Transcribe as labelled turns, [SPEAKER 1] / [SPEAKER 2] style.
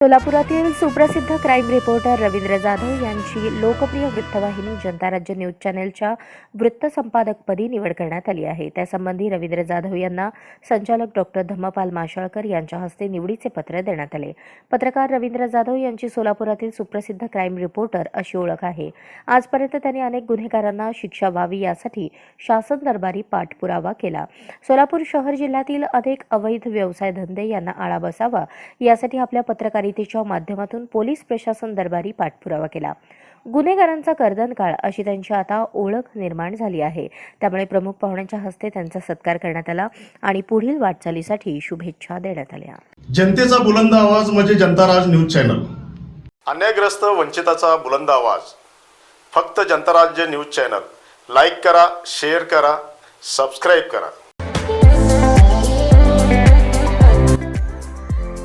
[SPEAKER 1] सोलापुरातील सुप्रसिद्ध crime reporter Ravindra Jadhav यांची लोकप्रिय वृत्तवाहिनी जनता राज्य न्यूज चॅनेलच्या वृत्तसंपादकपदी निवड करण्यात आली आहे. त्यासंबंधी रवींद्र जाधव यांना संचालक डॉक्टर धम्मपाल माशाळकर यांच्या हस्ते निवडीचे पत्र देण्यात आले. पत्रकार रवींद्र जाधव यांची सोलापुरातील सुप्रसिद्ध क्राईम रिपोर्टर अशी ओळख आहे. आजपर्यंत त्यांनी अनेक गुन्हेगारांना शिक्षा व्हावी यासाठी शासन दरबारी पाठपुरावा केला. सोलापूर शहर जिल्ह्यातील अनेक अवैध व्यवसाय धंदे यांना आळा बसावा यासाठी आपल्या पत्रकारितेच्या माध्यमातून पोलीस प्रशासन दरबारी पाठपुरावा केला. गुन्हेगारांचा कर्दनकाळ अशी त्यांची आता ओळख निर्माण झाली आहे. त्यामुळे प्रमुख पाहुण्यांच्या हस्ते त्यांचा सत्कार करण्यात आला आणि पुढील वाटचालीसाठी शुभेच्छा देण्यात आल्या.
[SPEAKER 2] जनतेचा बुलंद आवाज म्हणजे जनताराज न्यूज चॅनल.
[SPEAKER 3] अन्यायग्रस्त वंचिताचा बुलंद आवाज. फक्त जनताराज्य न्यूज चॅनल. लाईक करा शेअर करा सबस्क्राईब करा.